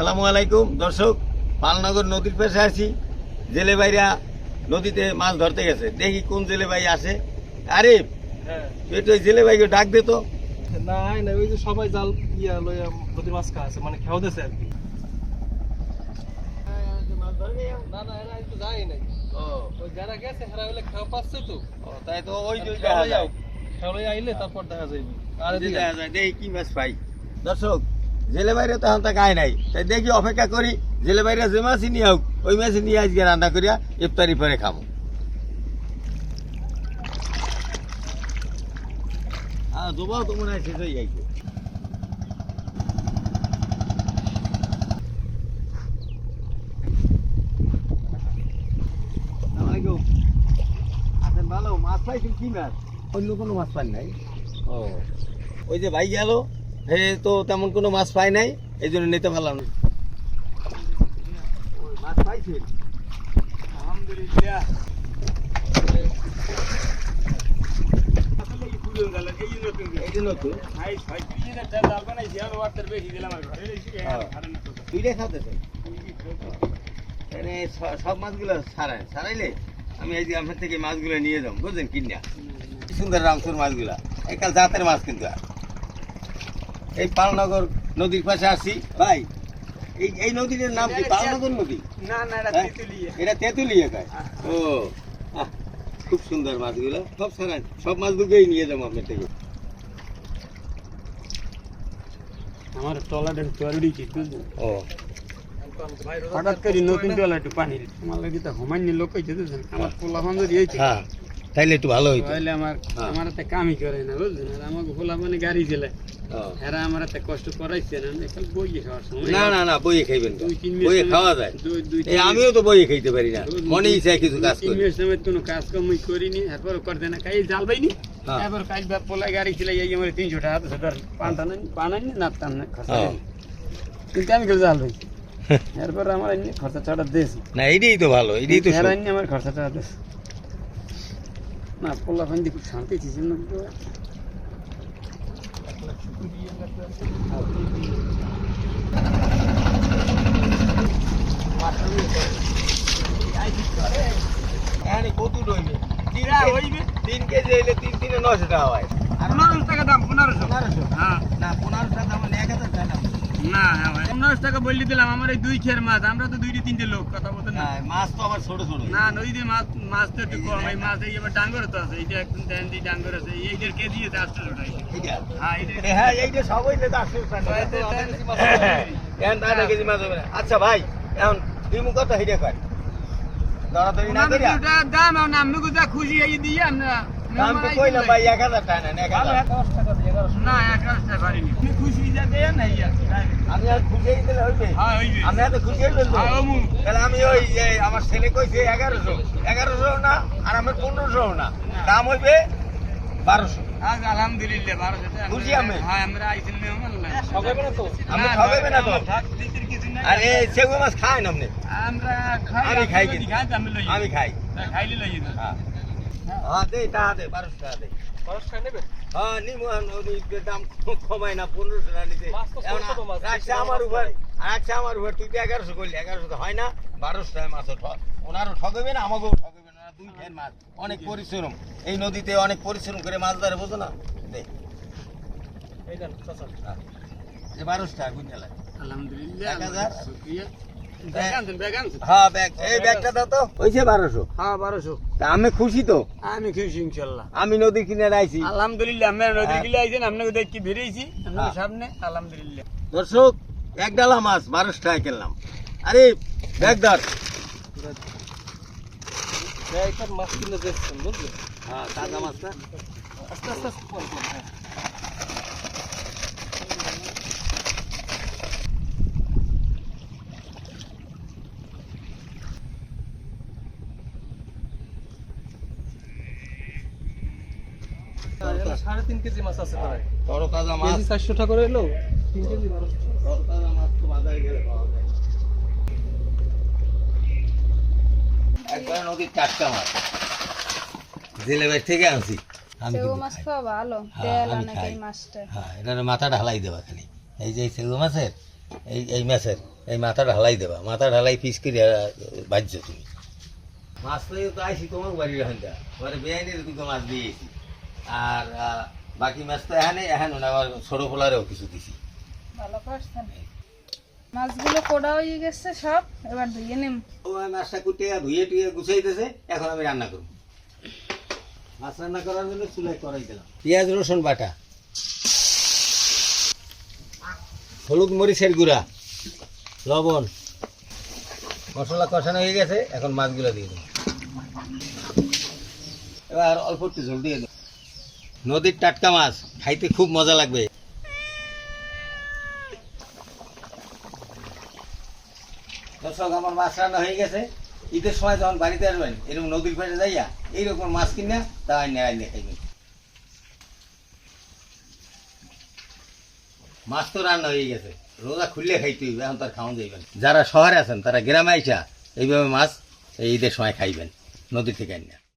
আসসালামু আলাইকুম। দর্শক পালনগর নদীর পাশে আছি। জেলে ভাইরা নদীতে মাছ ধরতে গেছে। দেখি কোন জেলে ভাই আসে। আরে হ্যাঁ। তুই জেলে ভাইকে ডাক দে তো। না না ওই যে সবাই জাল ইয়া লইয়া নদীর মাছ খাওয়া আছে মানে খেয়াও দিছে আর কি। না না এরা তো যায় নাই। ও, ওই যারা গেছে হেরা হলে খাওয়া পাচ্ছে তো। ও, তাই তো ওই যে খেয়াও দেখা যায়। আইলে তারপর দেখা যাইবে। আর যদি দেখা যায়, দেখি কি মাছ পাই। দর্শক জেলে বাইরে তো এখন তাকে নাই। তাই দেখি অপেক্ষা করি জেলে বাইরে যে মাছই নিয়ে হোক ওই মাছই নিয়ে আজকে রান্না করিয়া ইফতারি পরে খাব তো মনে হয় শেষ হয়ে যাইছে। ভালো? মাছ পাইছেন কি মাছ? অন্য কোনো মাছ পান নাই। ও ওই যে ভাই গেল। হে তো তেমন কোনো মাছ পাই নাই এই জন্য নিতে পারলাম না। মাছ পাইছেন আলহামদুলিল্লাহ। এই যে নতুন দুইটাই খাওয়াতেছেন? এনে স- সব মাছগুলো ছাড়ায় ছাড়াইলে আমি এই যে আপনার থেকে মাছগুলো নিয়ে যাব বুঝলেন কিনা? সুন্দর রামসুর মাছগুলা। একাল জাতের মাছ কিন্তু আর। এই পালনগর নদীর পাশে আসি ভাই এই এই নদীর নাম কি পালনগর নদী? না না এটা হ্যাঁ? তিতুলিয়া। এটা তেঁতুলিয়া কয় ও খুব সুন্দর মাছগুলো। সব ছাড়ান সব মাছগুলোই নিয়ে যাব আপনার থেকে। আমার টলাটা তরুড়ি কি ও। হঠাৎ করে নতুন টলা একটু পানি আমার লাগে তো হমান্য লোক হয়েছে আমার পোলা যদি হ্যাঁ। তাইলে একটু ভালো হইতো। তাহলে আমার হ্যাঁ। আমার হাতে কামই করে না বুঝলেন? আর আমাকে পোলা মানে গাড়ি ও। এরা আমার হাতে কষ্ট করাইছে না এখন বইয়ে খাওয়ার সময়। না না না বইয়ে খাইবেন তো। তিন বইয়ে খাওয়া যায়। এই আমিও তো বইয়ে খাইতে পারি না। মনে ইচ্ছা কিছু কাজ করি। মাস সময় কোনো কাজ কম মুই করিনি এরপর করতে না। খাই জাল পাইনি। হ্যাঁ। এবার কাজ বাপ পোলা গাড়ি ছিল এই আমার তিনশো টাকা হাতে ধর পানটা নাই পানানি না টান না খরচা হ্যাঁ। কিন্তু আমি কেউ জাল পাইছি। এরপর আমার এমনি খরচা ছাড়া দিয়েছি না এইটাই তো ভালো এইটাই তো আমার খরচা ছাড়া দিয়েছে না পোলা ফান্দি খুব শান্তি ছিল না হয় পনেরোশো টাকা দাম পনেরোশো। পনেরোশো। হ্যাঁ না পনেরোশো মানে এক হাজার টাকা দাম। না হ্যাঁ টাকা বললি দিলাম আমার এই দুই খের মাছ আমরা তো দুইটি তিনটে লোক কথা বলতে না। না, মাছ তো আবার ছোট ছোট। না নদীতে মাছ মাছ তো একটু কম এই মাছ এই এবার ডাঙ্গর তো আছে এইটা একদম দেন দিয়ে ডাঙ্গর আছে এইটার কে দিয়ে আটশো টাকা হ্যাঁ হ্যাঁ এইটা সব হইলে আটশো টাকা। কেজি মাছ হবে। আচ্ছা ভাই এখন ডিমু কত হিটে কয়? দরাদরি না করিয়া দাম আমি যা খুশি এই দিয়ে আমরা দাম তো কইলাম ভাই এক হাজার টাকা নেন এক হাজার। না তুমি খুশি আমি আর খুশি দিলে হইবে। হ্যাঁ আমি এত খুশি হইলে তো। হ্যাঁ, অমু। তাহলে আমি ওই যে আমার ছেলে কইছে এগারোশো। এগারোশো না আর আমার পনেরোশো না। দাম হইবে বারোশো। আলহামদুলিল্লাহ বারোশো। খুশি আমি? হ্যাঁ আমরা আইছেন মেহমান না তো? তো আর সেগুলো মাছ আপনি? আমরা খাই আমি খাই তো আমি খাই। খাইলে লই হ্যাঁ। হ্যাঁ দে টাকা দে বারোশো টাকা দে। খরচ খাই নেবে হ্যাঁ নিমু নদীর দাম কমাই না পনেরোশো টাকা নিতে রাখছে আমার উপর। রাখছে আমার উপর তুই তো এগারোশো করলি এগারোশো তো হয় না বারোশো টাকা মাছও ঠক ওনারও ঠকবে না আমাকেও ঠকবে না দুই মাছ। অনেক পরিশ্রম। এই নদীতে অনেক পরিশ্রম করে মাছ ধরে বোঝো না? দে। এই দেন চাচা হ্যাঁ। যে বারোশো টাকা আলহামদুলিল্লাহ এক হাজার? শুকরিয়া ব্যাগ আনছেন ব্যাগ আনছেন? হ্যাঁ ব্যাগ। এই ব্যাগটা দাও তো। হয়েছে বারোশো। হ্যাঁ বারোশো। তা আমি খুশি তো? আমি খুশি ইনশাল্লাহ। আমি নদী কিনারে আইছি। আলহামদুলিল্লাহ আমরা নদীর হ্যাঁ। গিলে আইছেন আপনাকে দেখি বেরিয়েছি হ্যাঁ। সামনে আলহামদুলিল্লাহ। দর্শক এক ডালা মাছ বারোশো টাকা কিনলাম। আরে ব্যাগ ধর মাছ কিনে দেখছেন বুঝলেন? হ্যাঁ তাজা মাছটা। আস্তে আস্তে আস্তে সাড়ে তিন কেজি মাছ আছে প্রায়। তর মাছ। চারশো টাকা করে এলো তিন কেজি বারোশো মাছ তো বাজারে গেলে পাওয়া যায়। একবার নদীর টাটকা মাছ জেলেবের থেকে আনছি। আমি সেও কিন্তু মাছ খাওয়া ভালো। হ্যাঁ, তেল অনেক এই মাছটা। হ্যাঁ এটার খালি। এই যে মাছের এই এই মাছের এই মাথা ঢালাই দেবা। মাথা ঢালাই পিস করে বাজছো তুমি। মাছ তো তো আইসি তোমার বাড়ির থেকে পরে বেআইনের মাছ দিয়েছি। আর বাকি মাছ তো এখানে এখন আবার ছোট ফোলারেও কিছু দিছি। ভালো করছেন। মাছগুলো কোড়া হয়ে গেছে সব? এবার ধুয়ে নিম। ও মাছটা কুটে ধুয়ে টুয়ে গুছাইতেছে এখন আমি রান্না করব। মাছ রান্না করার জন্য চুলাই করাই দিলাম। পেঁয়াজ রসুন বাটা। হলুদ মরিচের গুঁড়া। লবণ। মশলা কষানো হয়ে গেছে এখন মাছগুলো দিয়ে দেবো। এবার অল্প একটু ঝোল দিয়ে দেবো। নদীর টাটকা মাছ, খাইতে খুব মজা লাগবে। দর্শক, আমার মাছ রান্না হয়ে গেছে। ঈদের সময় যখন বাড়িতে আসবেন, এরকম নদীর পাশে যাইয়া এইরকম মাছ কিনা, তা আইনে আইনে খাইবেন মাছ তো রান্না হয়ে গেছে। রোজা খুললে খাইতে হইবে, এখন তার খাওয়া যাইবেন যারা শহরে আছেন, তারা গ্রামে আইসা এইভাবে মাছ এই ঈদের সময় খাইবেন নদী থেকে আইনা।